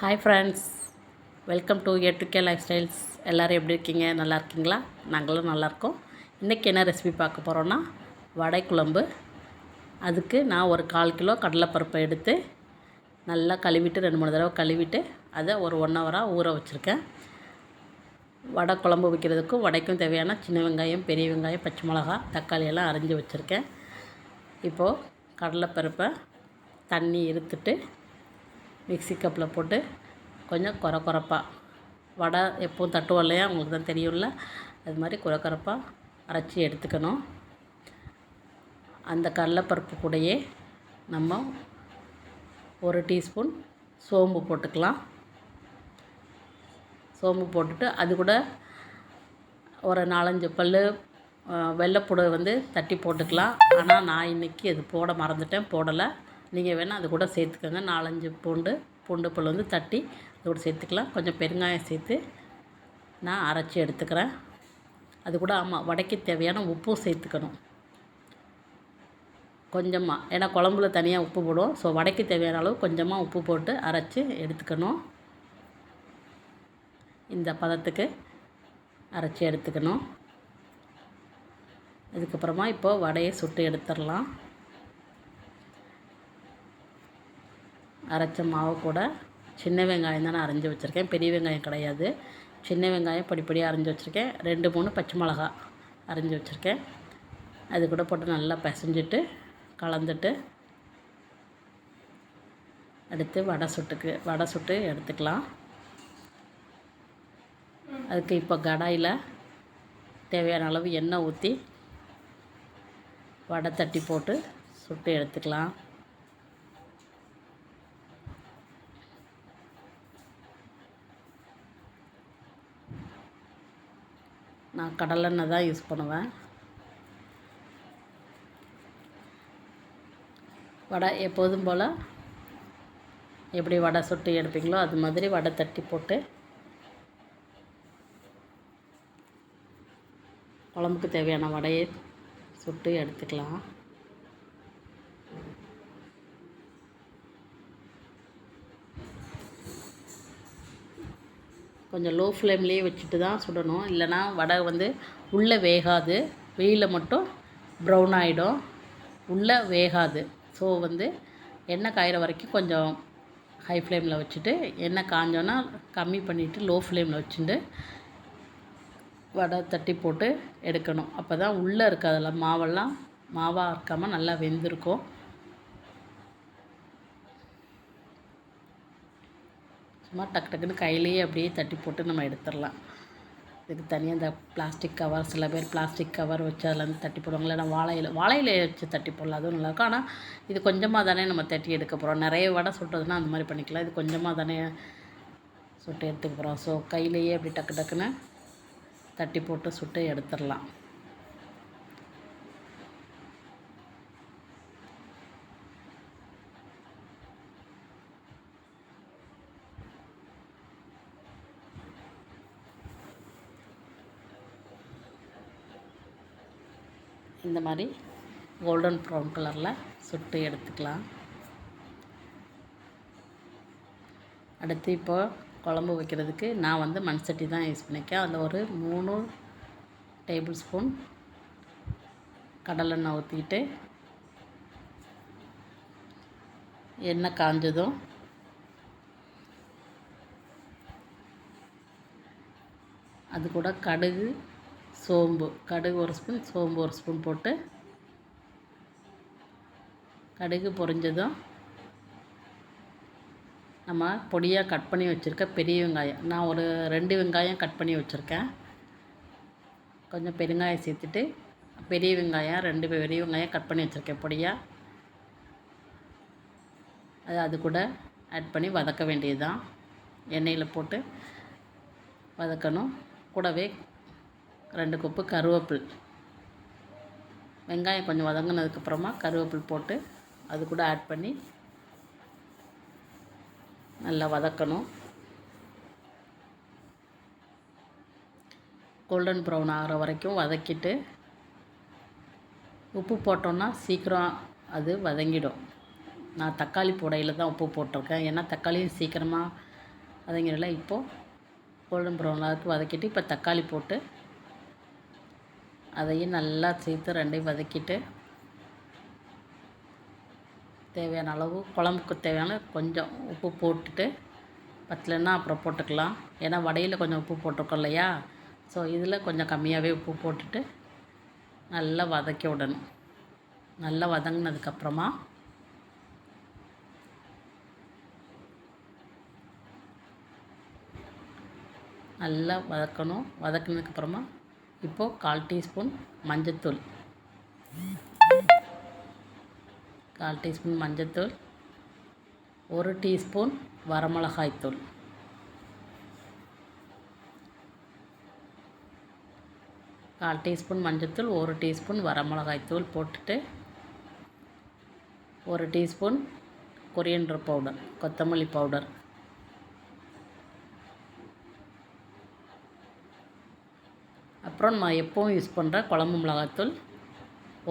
Hi friends welcome to A to K lifestyles எல்லோரும் எப்படி இருக்கீங்க? நல்லா இருக்கீங்களா? நாங்களும் நல்லாயிருக்கோம் இன்றைக்கி என்ன ரெசிபி பார்க்க போகிறோன்னா வடை குழம்பு. அதுக்கு நான் ஒரு கால் கிலோ கடலைப்பருப்பை எடுத்து நல்லா கழுவிட்டு ரெண்டு மூணு தடவை கழுவிட்டு அதை ஒரு ஒன் ஹவராக ஊற வச்சுருக்கேன். வடை குழம்பு வைக்கிறதுக்கும் வடைக்கும் தேவையான சின்ன வெங்காயம் பெரிய வெங்காயம் பச்சை மிளகா தக்காளி எல்லாம் அரிஞ்சு வச்சுருக்கேன். இப்போது கடலைப்பருப்பை தண்ணி இருத்துட்டு மிக்சி கப்பில் போட்டு கொஞ்சம் கொர கொரப்பாக வடை எப்பவும் தட்டுவோம் இல்லையா? உங்களுக்கு தான் தெரியும்ல. அது மாதிரி கொர கொரப்பாக அரைச்சி எடுத்துக்கணும். அந்த கடலைப்பருப்பு கூடயே நம்ம ஒரு டீஸ்பூன் சோம்பு போட்டுக்கலாம். சோம்பு போட்டுட்டு அது கூட ஒரு நாலஞ்சு பல் வெள்ளைப்புடு வந்து தட்டி போட்டுக்கலாம். ஆனால் நான் இன்றைக்கி அது போட மறந்துட்டேன் போடலை. நீங்கள் வேணால் அது கூட சேர்த்துக்கோங்க. நாலஞ்சு பூண்டு பூண்டு பல் வந்து தட்டி அது கூட சேர்த்துக்கலாம். கொஞ்சம் பெருங்காயம் சேர்த்து நான் அரைச்சி எடுத்துக்கிறேன். அது கூட ஆமாம் வடைக்கு தேவையான உப்பும் சேர்த்துக்கணும். கொஞ்சமாக ஏன்னா குழம்புல தனியாக உப்பு போடுவோம். ஸோ வடைக்கு தேவையான அளவு கொஞ்சமாக உப்பு போட்டு அரைச்சி எடுத்துக்கணும். இந்த பதத்துக்கு அரைச்சி எடுத்துக்கணும். இதுக்கப்புறமா இப்போது வடையை சுட்டு எடுத்துடலாம். அரைச்ச மாவு கூட சின்ன வெங்காயம் தான் நான் அரைஞ்சி வச்சுருக்கேன். பெரிய வெங்காயம் கிடையாது. சின்ன வெங்காயம் படிப்படியாக அரைஞ்சி வச்சுருக்கேன். ரெண்டு மூணு பச்சை மிளகா அரைஞ்சி வச்சுருக்கேன். அது கூட போட்டு நல்லா பிசைஞ்சிட்டு கலந்துட்டு அடுத்து வடை சுட்டுக்கு வடை சுட்டு எடுத்துக்கலாம். அதுக்கு இப்போ கடாயில் தேவையான அளவு எண்ணெய் ஊற்றி வடை தட்டி போட்டு சுட்டு எடுத்துக்கலாம். நான் கடலெண்ணெய் தான் யூஸ் பண்ணுவேன். வடை எப்போதும் போல் எப்படி வடை சுட்டு எடுப்பீங்களோ அது மாதிரி வடை தட்டி போட்டு குழம்புக்கு தேவையான வடையை சுட்டு எடுத்துக்கலாம். கொஞ்சம் லோ ஃப்ளேம்லேயே வச்சுட்டு தான் சுடணும். இல்லைனா வடை வந்து உள்ளே வேகாது. வெயிலில் மட்டும் ப்ரௌன் ஆகிடும் உள்ளே வேகாது. ஸோ வந்து எண்ணெய் காயிற வரைக்கும் கொஞ்சம் ஹை ஃப்ளேமில் வச்சுட்டு எண்ணெய் காஞ்சோன்னா கம்மி பண்ணிவிட்டு லோ ஃப்ளேமில் வச்சுட்டு வடை தட்டி போட்டு எடுக்கணும். அப்போ தான் உள்ளே இருக்காதுல்ல மாவெல்லாம் மாவாக இருக்காமல் நல்லா வெந்திருக்கும். சும்மா டக்கு டக்குன்னு கையிலேயே அப்படியே தட்டி போட்டு நம்ம எடுத்துடலாம். இதுக்கு தனியாக இந்த பிளாஸ்டிக் கவர் சில பேர் பிளாஸ்டிக் கவர் வச்சு அதில் வந்து தட்டி போடுவாங்களே நான் வாழையில வாழையில வச்சு தட்டி போடலாம். அதுவும் நல்லாயிருக்கும் ஆனால் இது கொஞ்சமாக தானே நம்ம தட்டி எடுக்க போகிறோம் நிறைய வடை சுட்டதுன்னா அந்த மாதிரி பண்ணிக்கலாம். இது கொஞ்சமாக தானே சுட்டு எடுத்துக்க போகிறோம் ஸோ கையிலேயே அப்படி டக்கு டக்குன்னு தட்டி போட்டு சுட்டு எடுத்துடலாம். இந்த மாதிரி கோல்டன் ப்ரௌன் கலரில் சுட்டு எடுத்துக்கலாம். அடுத்து இப்போ குழம்பு வைக்கிறதுக்கு நான் வந்து மண் சட்டி தான் யூஸ் பண்ணிக்கேன் அதில் ஒரு மூணு டேபிள் ஸ்பூன் கடலெண்ணெய் ஊற்றிக்கிட்டு எண்ணெய் காஞ்சதும் அது கூட கடுகு சோம்பு கடுகு ஒரு ஸ்பூன் சோம்பு ஒரு ஸ்பூன் போட்டு கடுகு பொரிஞ்சதும் நம்ம பொடியாக கட் பண்ணி வச்சுருக்க பெரிய வெங்காயம். நான் ஒரு ரெண்டு வெங்காயம் கட் பண்ணி வச்சுருக்கேன். கொஞ்சம் பெருங்காயம் சேர்த்துட்டு பெரிய வெங்காயம் ரெண்டு பெரிய வெங்காயம் கட் பண்ணி வச்சுருக்கேன் பொடியாக அது அது கூட ஆட் பண்ணி வதக்க வேண்டியது தான் எண்ணெயில் போட்டு வதக்கணும். கூடவே ரெண்டு கொப்பு கருவேப்பில். வெங்காயம் கொஞ்சம் வதங்கினதுக்கப்புறமா கருவேப்பில் போட்டு அது கூட ஆட் பண்ணி நல்லா வதக்கணும். கோல்டன் ப்ரௌன் ஆகிற வரைக்கும் வதக்கிட்டு உப்பு போட்டோன்னா சீக்கிரம் அது வதங்கிடும். நான் தக்காளி புடையில் தான் உப்பு போட்டிருக்கேன். ஏன்னா தக்காளியும் சீக்கிரமாக வதங்கிடல. இப்போது கோல்டன் ப்ரௌன் அளவுக்கு வதக்கிட்டு இப்போ தக்காளி போட்டு அதையும் நல்லா சேர்த்து ரெண்டையும் வதக்கிட்டு தேவையான அளவு குழம்புக்கு தேவையான கொஞ்சம் உப்பு போட்டுட்டு பத்தலைன்னா அப்புறம் போட்டுக்கலாம். ஏன்னா வடையில் கொஞ்சம் உப்பு போட்டிருக்கோம் இல்லையா? ஸோ இதில் கொஞ்சம் கம்மியாகவே உப்பு போட்டுட்டு நல்லா வதக்கி விடணும். நல்லா வதங்கினதுக்கப்புறமா நல்லா வதக்கணும். வதக்கினதுக்கப்புறமா இப்போது கால் டீஸ்பூன் மஞ்சத்தூள். கால் டீஸ்பூன் மஞ்சத்தூள். ஒரு டீஸ்பூன் வரமிளகாய்த்தூள் கால் டீஸ்பூன் மஞ்சத்தூள் ஒரு டீஸ்பூன் வரமிளகாய்த்தூள் போட்டுட்டு ஒரு டீஸ்பூன் கொரியண்டர் பவுடர் கொத்தமல்லி பவுடர். அப்புறம் நான் எப்போவும் யூஸ் பண்ணுற குழம்பு மிளகாத்தூள்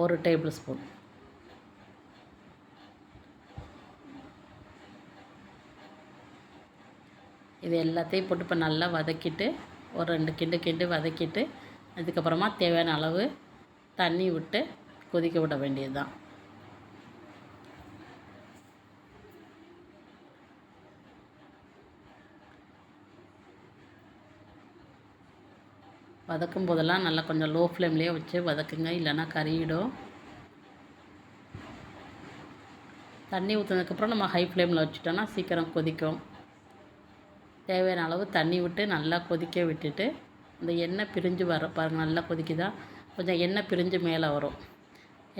ஒரு டேபிள் ஸ்பூன். இது எல்லாத்தையும் போட்டு இப்போ நல்லா வதக்கிட்டு ஒரு ரெண்டு கிண்டு கிண்டு வதக்கிட்டு அதுக்கப்புறமா தேவையான அளவு தண்ணி விட்டு கொதிக்க விட வேண்டியது தான் வதக்கும் போதெல்லாம் நல்லா கொஞ்சம் லோ ஃப்ளேம்லேயே வச்சு வதக்குங்க இல்லைன்னா கறியிடும் தண்ணி ஊற்றினதுக்கப்புறம் நம்ம ஹை ஃப்ளேமில் வச்சுட்டோன்னா சீக்கிரம் கொதிக்கும். தேவையான அளவு தண்ணி விட்டு நல்லா கொதிக்க விட்டுட்டு இந்த எண்ணெய் பிரிஞ்சு வர பாருங்கள் நல்லா கொதிக்குதா? கொஞ்சம் எண்ணெய் பிரிஞ்சு மேலே வரும்.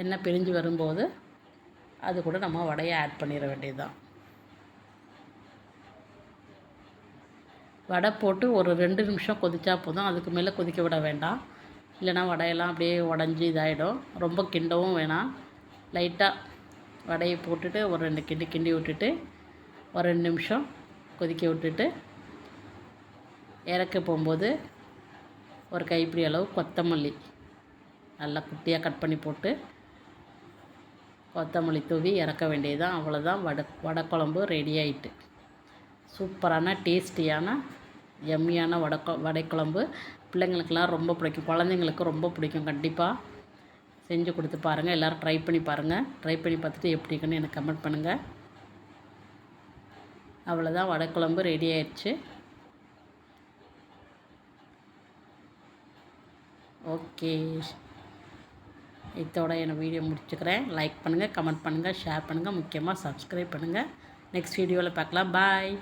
எண்ணெய் பிரிஞ்சு வரும்போது அது கூட நம்ம வடையை ஆட் பண்ணிட வேண்டியது வடை போட்டு ஒரு ரெண்டு நிமிஷம் கொதித்தா போதும். அதுக்கு மேலே கொதிக்க விட வேண்டாம். இல்லைனா வடையெல்லாம் அப்படியே உடஞ்சி இதாகிடும் ரொம்ப கிண்டவும் வேணாம். லைட்டாக வடையை போட்டுட்டு ஒரு ரெண்டு கிண்டி கிண்டி விட்டுட்டு ஒரு ரெண்டு நிமிஷம் கொதிக்க விட்டுட்டு இறக்க போகும்போது ஒரு கைப்பிடி அளவு கொத்தமல்லி நல்லா குட்டியாக கட் பண்ணி போட்டு கொத்தமல்லி தூவி இறக்க வேண்டியது தான் அவ்வளோதான் வடை வடை குழம்பு ரெடி ஆகிட்டு சூப்பரான டேஸ்டியான எம்மியான வடை வடை குழம்பு பிள்ளைங்களுக்கெல்லாம் ரொம்ப பிடிக்கும். குழந்தைங்களுக்கு ரொம்ப பிடிக்கும். கண்டிப்பாக செஞ்சு கொடுத்து பாருங்கள் எல்லோரும் ட்ரை பண்ணி பாருங்கள் ட்ரை பண்ணி பார்த்துட்டு எப்படி இருக்குன்னு எனக்கு கமெண்ட் பண்ணுங்கள் அவ்வளோதான் வடை குழம்பு ரெடி ஆயிடுச்சு. ஓகே இதோட என் வீடியோ முடிச்சுக்கிறேன். லைக் பண்ணுங்கள் கமெண்ட் பண்ணுங்கள் ஷேர் பண்ணுங்கள் முக்கியமாக சப்ஸ்கிரைப் பண்ணுங்கள் நெக்ஸ்ட் வீடியோவில் பார்க்கலாம். பாய்